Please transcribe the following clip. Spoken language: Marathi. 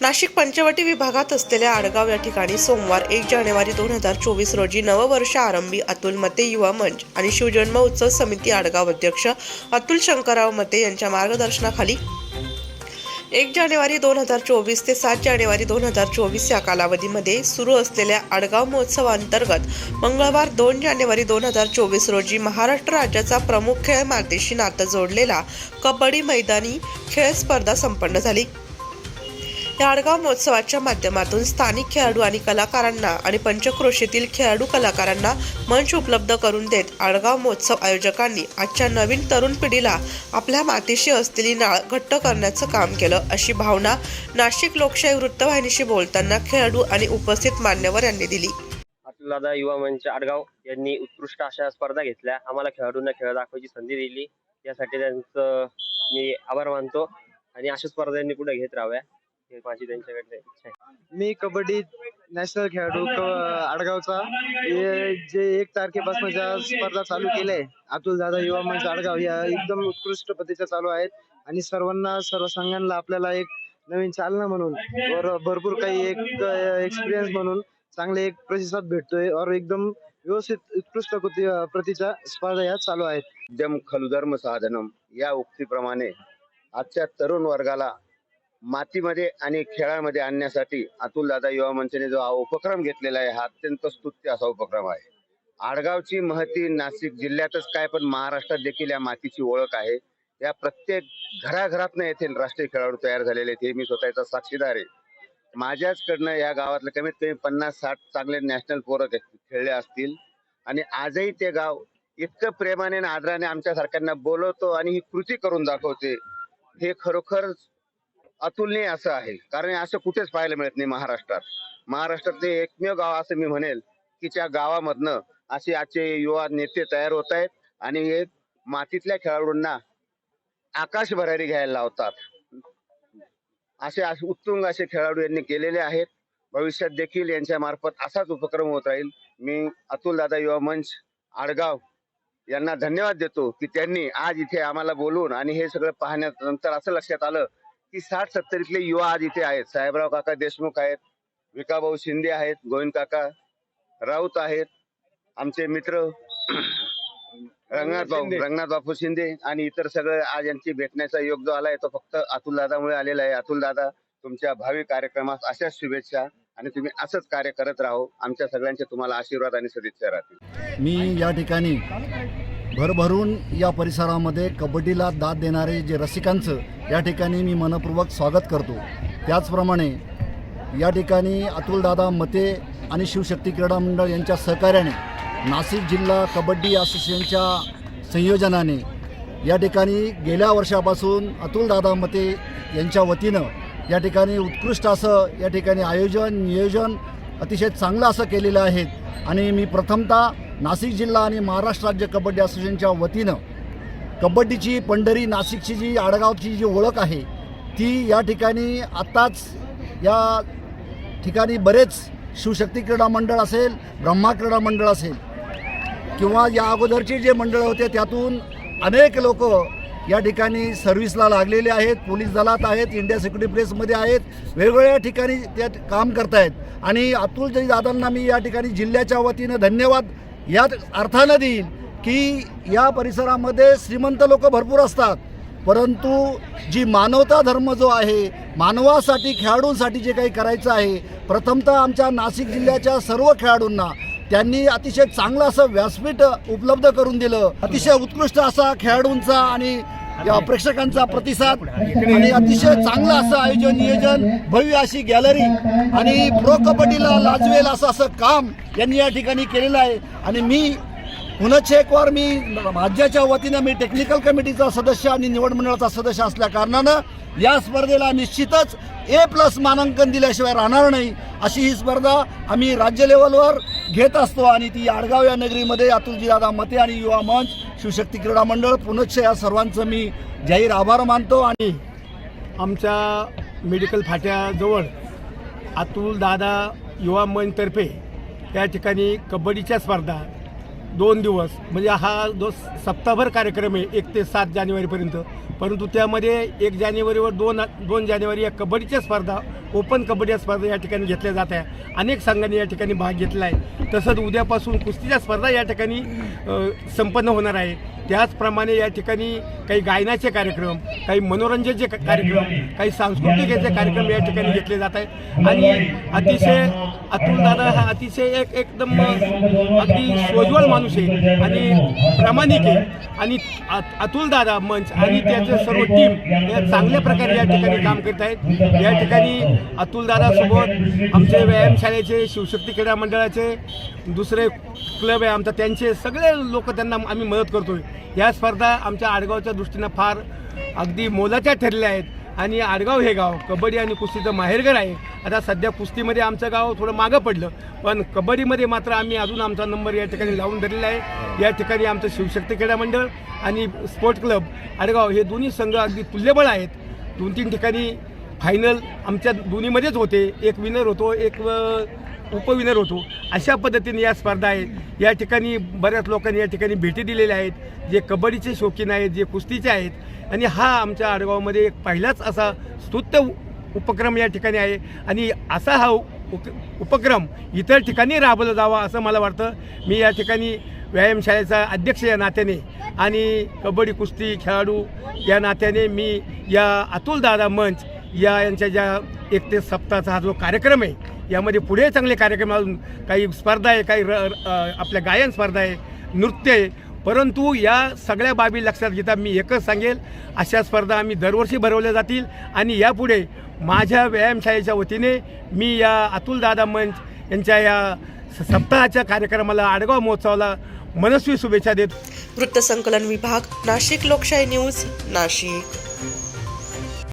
नाशिक पंचवटी विभागात असलेल्या आडगाव या ठिकाणी सोमवार एक जानेवारी दोन हजार चोवीस रोजी नववर्ष आरंभी अतुल मते युवा मंच आणि शिवजन्म उत्सव समिती आडगाव अध्यक्ष अतुल शंकरराव मते यांच्या मार्गदर्शनाखाली एक जानेवारी दोन हजार चोवीस ते सात जानेवारी दोन हजार चोवीस या कालावधीमध्ये सुरू असलेल्या आडगाव महोत्सवाअंतर्गत मंगळवार दोन जानेवारी दोन हजार चोवीस रोजी महाराष्ट्र राज्याचा प्रमुख खेळ मार्देशी नातं जोडलेला कबड्डी मैदानी खेळ स्पर्धा संपन्न झाली. या आडगाव महोत्सवाच्या माध्यमातून स्थानिक खेळाडू आणि कलाकारांना आणि पंचक्रोशीतील खेळाडू कलाकारांना मंच उपलब्ध करून देत आडगाव महोत्सव आयोजकांनी आजच्या नवीन तरुण पिढीला आपल्या मातीशी असलेली नाळ घट्ट करण्याचं काम केलं अशी भावना नाशिक लोकशाही वृत्तवाहिनीशी बोलताना खेळाडू आणि उपस्थित मान्यवर यांनी दिली. दादा युवा मंच आडगाव यांनी उत्कृष्ट अशा स्पर्धा घेतल्या. आम्हाला खेळाडूंना खेळ दाखवायची संधी दिली. यासाठी त्यांचं मी आभार मानतो आणि अशा स्पर्धा त्यांनी पुढे घेत राहाव्या. हे माझी त्यांच्याकडे इच्छा आहे. मी कबड्डी नॅशनल खेळाडू क- आडगावचा. हे जे एक तारखेपासून ज्या स्पर्धा चालू केल्या आहे अतुल दादा युवा मंच आडगाव या एकदम उत्कृष्ट पद्धतीच्या चालू आहेत. आणि सर्वांना सर्व संघांना आपल्याला एक नवीन चालना म्हणून वर भरपूर काही एक एक्सपिरियन्स म्हणून चांगले एक प्रतिसाद भेटतोय. और एकदम व्यवस्थित उत्कृष्ट प्रति- प्रतीच्या स्पर्धा या चालू आहेत. जम खलुधर्म साधनम या उक्तीप्रमाणे आजच्या तरुण वर्गाला मातीमध्ये आणि खेळामध्ये आणण्यासाठी अतुल दादा युवा मंचने जो हा उपक्रम घेतलेला आहे हा अत्यंत स्तुत्य असा उपक्रम आहे. आडगावची महती नाशिक जिल्ह्यातच काय पण महाराष्ट्रात देखील या मातीची ओळख आहे. या प्रत्येक घराघरातनं येथे राष्ट्रीय खेळाडू तयार झालेले आहेत हे मी स्वतःचा साक्षीदार आहे. माझ्याचकडनं या गावातले कमीत कमी पन्नास साठ चांगले नॅशनल पोरं खेळले असतील. आणि आजही ते गाव इतकं प्रेमाने आणि आदराने आमच्या सारख्यांना बोलवतो आणि ही कृती करून दाखवते हे खरोखर अतुलनीय असं आहे. कारण असं कुठेच पाहायला मिळत नाही महाराष्ट्रात. महाराष्ट्रातले एकमेव गाव असं मी म्हणेल की त्या गावामधनं असे आजचे युवा नेते तयार होत आहेत आणि हे मातीतल्या खेळाडूंना आकाश भरारी घ्यायला लावतात. असे असे उत्तुंग असे खेळाडू यांनी केलेले आहेत. भविष्यात देखील यांच्या मार्फत असाच उपक्रम होत राहील. मी अतुल दादा युवा मंच आडगाव यांना धन्यवाद देतो की त्यांनी आज इथे आम्हाला बोलून आणि हे सगळं पाहण्यानंतर असं लक्षात आलं की साठ सत्तरीतले युवा आज इथे आहेत. साहेबराव काका देशमुख आहेत विकाभाऊ शिंदे आहेत गोविंद काका राऊत आहेत आमचे मित्र रंगनाथ भाऊ शिंदे. रंगनाथ बापू शिंदे आणि इतर सगळे आज यांची भेटण्याचा योग जो आलाय तो फक्त अतुल दादामुळे आलेला आहे. अतुल दादा तुमच्या भावी कार्यक्रमास अशाच शुभेच्छा आणि तुम्ही असंच कार्य करत राहो. आमच्या सगळ्यांचे तुम्हाला आशीर्वाद आणि सदिच्छा राहतील. मी या ठिकाणी भरभरून या परिसरामध्ये कबड्डीला दाद देणारे जे रसिकांचं या ठिकाणी मी मनपूर्वक स्वागत करतो. त्याचप्रमाणे या ठिकाणी अतुलदादा मते आणि शिवशक्ती क्रीडा मंडळ यांच्या सहकार्याने नाशिक जिल्हा कबड्डी असोसिएशनच्या संयोजनाने या ठिकाणी गेल्या वर्षापासून अतुलदादा मते यांच्या वतीनं या ठिकाणी उत्कृष्ट असं या ठिकाणी आयोजन नियोजन अतिशय चांगलं असं केलेलं आहे. आणि मी प्रथमतः नाशिक जिल्हा आणि महाराष्ट्र राज्य कबड्डी असोसिएशनच्या वतीनं कबड्डीची पंढरी नाशिकची जी आडगावची जी ओळख आहे ती या ठिकाणी आत्ताच या ठिकाणी बरेच शिवशक्ती क्रीडा मंडळ असेल ब्रह्मा क्रीडा मंडळ असेल किंवा या अगोदरचे जे मंडळ होते त्यातून अनेक लोक या ठिकाणी सर्व्हिसला लागलेले आहेत पोलीस दलात आहेत इंडिया सिक्युरिटी प्रेसमध्ये आहेत वेगवेगळ्या ठिकाणी त्या काम करतायत. आणि अतुल दादांना मी या ठिकाणी जिल्ह्याच्या वतीनं धन्यवाद यात अर्थानं देईन की या परिसरामध्ये श्रीमंत लोक भरपूर असतात. परंतु जी मानवता धर्म जो आहे मानवासाठी खेळाडूंसाठी जे काही करायचं आहे प्रथमतः आमच्या नाशिक जिल्ह्याच्या सर्व खेळाडूंना त्यांनी अतिशय चांगलं असं व्यासपीठ उपलब्ध करून दिलं. अतिशय उत्कृष्ट असा खेळाडूंचा आणि या प्रेक्षकांचा प्रतिसाद आणि अतिशय चांगलं असं आयोजन नियोजन भव्य अशी गॅलरी आणि प्रो कबड्डीला लाजवेल असं असं काम यांनी या ठिकाणी केलेलं आहे. आणि मी पुनश्च एक वार मी राज्याच्या वतीनं मी टेक्निकल कमिटीचा सदस्य आणि निवड मंडळाचा सदस्य असल्या कारणानं या स्पर्धेला निश्चितच ए प्लस मानांकन दिल्याशिवाय राहणार नाही अशी ही स्पर्धा आम्ही राज्य लेवलवर घेत असतो आणि ती आडगाव या नगरीमध्ये अतुलजी दादा मते आणि युवा मंच शिवशक्ती क्रीडा मंडळ पुनश्च या सर्वांचं मी जाहीर आभार मानतो आणि आमच्या मेडिकल फाट्याजवळ अतुल दादा युवा मंचतर्फे या ठिकाणी कबड्डीच्या स्पर्धा दोन दिवस म्हणजे हा जो सप्ताहभर कार्यक्रम आहे एक ते सात जानेवारीपर्यंत. परंतु त्यामध्ये एक जानेवारीवर दोन दोन जानेवारी या कबड्डीच्या स्पर्धा ओपन कबड्डी स्पर्धा या ठिकाणी घेतल्या जात आहे. अनेक संघांनी या ठिकाणी भाग घेतला आहे. तसंच उद्यापासून कुस्तीच्या स्पर्धा या ठिकाणी संपन्न होणार आहे. त्याचप्रमाणे या ठिकाणी काही गायनाचे कार्यक्रम काही मनोरंजनचे कार्यक्रम काही सांस्कृतिक याचे कार्यक्रम या ठिकाणी घेतले जात आहे. आणि अतिशय अतुल दादा हा अतिशय एक एकदम अगदी सोज्वल माणूस आहे. आणि प्रामाणिक आहे. आणि अतुलदादा मंच आणि त्याचं सर्व टीम या चांगल्या प्रकारे या ठिकाणी काम करत आहेत. या ठिकाणी अतुलदादासोबत आमचे व्यायामशाळेचे शिवशक्ती क्रीडा मंडळाचे दुसरे क्लब आहे आमचा त्यांचे सगळे लोक त्यांना आम्ही मदत करतोय. या स्पर्धा आमच्या आडगावच्या दृष्टीनं फार अगदी मोलाच्या ठरल्या आहेत. आणि आडगाव हे गाव कबड्डी आणि कुस्तीचं माहेरघर आहे. आता सध्या कुस्तीमध्ये आमचं गाव थोडं मागं पडलं. पण कबड्डीमध्ये मात्र आम्ही अजून आमचा नंबर या ठिकाणी लावून धरलेला आहे. या ठिकाणी आमचं शिवशक्ती क्रीडा मंडळ आणि स्पोर्ट क्लब आडगाव हे दोन्ही संघ अगदी तुल्यबळ आहेत. दोन तीन ठिकाणी फायनल आमच्या दोन्हीमध्येच होते. एक विनर होतो एक उपविनर होतो. अशा पद्धतीने या स्पर्धा आहेत या ठिकाणी बऱ्याच लोकांनी या ठिकाणी भेटी दिलेल्या आहेत. जे कबड्डीचे शौकीन आहेत जे कुस्तीचे आहेत. आणि हा आमच्या आडगावमध्ये एक पहिलाच असा स्तुत्य उपक्रम या ठिकाणी आहे. आणि असा हा उप उपक्रम इतर ठिकाणी राबवला जावा असं मला वाटतं. मी या ठिकाणी व्यायामशाळेचा अध्यक्ष या नात्याने आणि कबड्डी कुस्ती खेळाडू या नात्याने मी या अतुल दादा मंच या यांच्या ज्या एक ते सप्ताहाचा हा जो कार्यक्रम आहे यामध्ये पुढे चांगले कार्यक्रम अजून काही स्पर्धा आहे काही र आपल्या गायन स्पर्धा आहे नृत्य आहे. परंतु या सगळ्या बाबी लक्षात घेता मी एकच सांगेल अशा स्पर्धा आम्ही दरवर्षी भरवल्या जातील आणि यापुढे माझ्या व्यायामशाळेच्या वतीने मी या अतुल दादा मंच यांच्या या सप्ताहाच्या कार्यक्रमाला आडगाव महोत्सवाला मनस्वी शुभेच्छा देत. वृत्तसंकलन विभाग नाशिक लोकशाही न्यूज नाशिक.